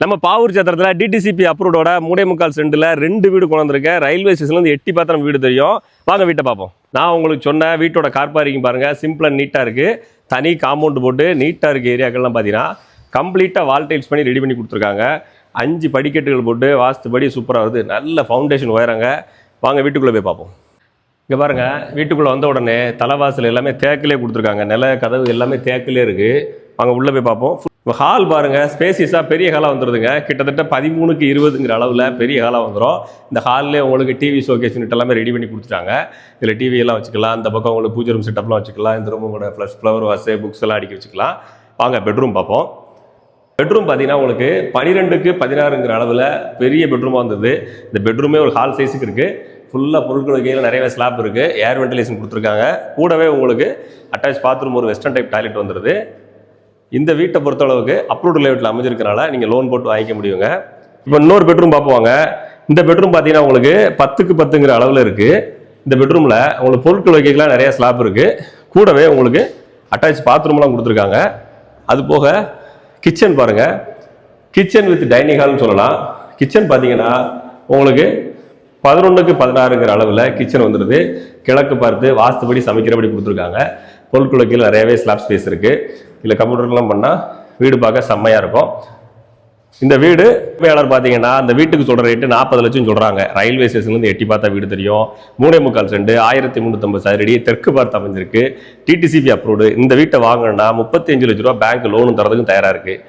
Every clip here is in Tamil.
நம்ம பாவூர் சத்திரத்தில் டிடிசிபி அப்ரூவோட மூடே முக்கால் சென்டில் ரெண்டு வீடு கொண்டிருக்கேன் ரயில்வே ஸ்டேஷன்லேருந்து எட்டி பார்த்தா நம்ம வீடு தெரியும். வாங்க வீட்டை பார்ப்போம். நான் உங்களுக்கு சொன்ன வீட்டோட கார் பார்க்கிங் பாருங்கள் சிம்பிளாக நீட்டாக இருக்குது தனி காம்பவுண்டு போட்டு நீட்டாக இருக்குது ஏரியாக்கள்லாம் பார்த்தீங்கன்னா கம்ப்ளீட்டாக வால் டைல்ஸ் பண்ணி ரெடி பண்ணி கொடுத்துருக்காங்க. அஞ்சு படிக்கட்டுகள் போட்டு வாஸ்துபடி சூப்பராக வருது. நல்ல ஃபவுண்டேஷன் உயரங்க. வாங்க வீட்டுக்குள்ளே போய் பார்ப்போம். இங்கே பாருங்க வீட்டுக்குள்ளே வந்த உடனே தலைவாசல் எல்லாமே தேக்கிலே கொடுத்துருக்காங்க. நில கதவு எல்லாமே தேக்கிலே இருக்குது வாங்க உள்ளே போய் பார்ப்போம். இப்போ ஹால் பாருங்கள் ஸ்பேசியஸாக பெரிய ஹாலாக வந்துடுதுங்க கிட்டத்தட்ட பதிமூணுக்கு இருபதுங்கிற அளவில் பெரிய ஹாலாக வந்துடும் இந்த ஹால்லே உங்களுக்கு டிவி ஷோகேஸ் யூனிட் எல்லாமே ரெடி பண்ணி கொடுத்துட்டாங்க. இதில் டிவியெல்லாம் வச்சுக்கலாம். இந்த பக்கம் உங்களுக்கு பூஜை ரூம் செட்டப்லாம் வச்சுக்கலாம். இந்த ரூம் கூட ஃப்ளஷ் ஃப்ளவர் வாஸு புக்ஸ் எல்லாம் அடிக்க வச்சுக்கலாம். வாங்க பெட்ரூம் பார்ப்போம். பெட்ரூம் பார்த்தீங்கன்னா உங்களுக்கு பன்னிரெண்டுக்கு பதினாறுங்கிற அளவில் பெரிய பெட்ரூமாக வந்தது. இந்த பெட்ரூமே ஒரு ஹால் சைஸுக்கு இருக்குது ஃபுல்லாக பொருட்கள் கீழே நிறையவே ஸ்லாப் இருக்குது ஏர் வென்டிலேஷன் கொடுத்துருக்காங்க. கூடவே உங்களுக்கு அட்டாச் பாத்ரூம் ஒரு வெஸ்டர்ன் டைப் டாய்லெட் வந்துடுது இந்த வீட்டை பொறுத்தளவுக்கு அப்ரூவ்டு லேஅவுட்டில் அமைஞ்சிருக்கனால நீங்கள் லோன் போட்டு வாங்கிக்க முடியுங்க. இப்போ இன்னொரு பெட்ரூம் பார்ப்போங்க. இந்த பெட்ரூம் பார்த்தீங்கன்னா உங்களுக்கு பத்துக்கு பத்துங்கிற அளவில் இருக்குது இந்த பெட்ரூமில் உங்களுக்கு பொருட்கள் வைக்கலாம் நிறைய ஸ்லாப் இருக்குது கூடவே உங்களுக்கு அட்டாச் பாத்ரூம்லாம் கொடுத்துருக்காங்க. அது போக கிச்சன் பாருங்க. கிச்சன் வித் டைனிங் ஹால்னு சொல்லலாம். கிச்சன் பார்த்தீங்கன்னா உங்களுக்கு பதினொன்றுக்கு பதினாறுங்கிற அளவில் கிச்சன் வந்துடுது கிழக்கு பார்த்து வாஸ்துபடி சமைக்கிறபடி கொடுத்துருக்காங்க. பொருட்கள் கீழே நிறையவே ஸ்லாப் ஸ்பேஸ் இருக்குது இல்லை கம்ப்யூட்டர்லாம் பண்ணால் வீடு பார்க்க செம்மையாக இருக்கும். இந்த வீடு உரிமையாளர் பார்த்தீங்கன்னா அந்த வீட்டுக்கு சொல்கிற ரேட்டு நாற்பது லட்சம் சொல்கிறாங்க ரயில்வே ஸ்டேஷன்லேருந்து எட்டி பார்த்தா வீடு தெரியும். மூணே முக்கால் செண்டு ஆயிரத்தி முந்நூற்றம்பது சதுரடி தெற்கு பார்த்து அமைஞ்சிருக்கு. டிடிசிபி அப்ரூவ்டு இந்த வீட்டை வாங்கினா முப்பத்தஞ்சு லட்ச ரூபா பேங்க் லோனு தரதுக்கும் தயாராக இருக்குது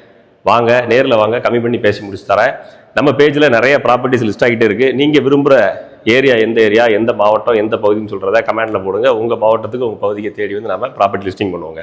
வாங்க நேரில் வாங்க கம்மி பண்ணி பேசி முடிச்சு தரேன். நம்ம பேஜில் நிறைய ப்ராப்பர்ட்டிஸ் லிஸ்ட் ஆகிட்டே இருக்குது நீங்கள் விரும்புகிற ஏரியா எந்த ஏரியா எந்த மாவட்டம் எந்த பகுதின்னு சொல்கிறத கமெண்டில் போடுங்க. உங்கள் மாவட்டத்துக்கு உங்கள் பகுதியை தேடி வந்து நம்ம ப்ராப்பர்ட்டி லிஸ்டிங் பண்ணுவோங்க.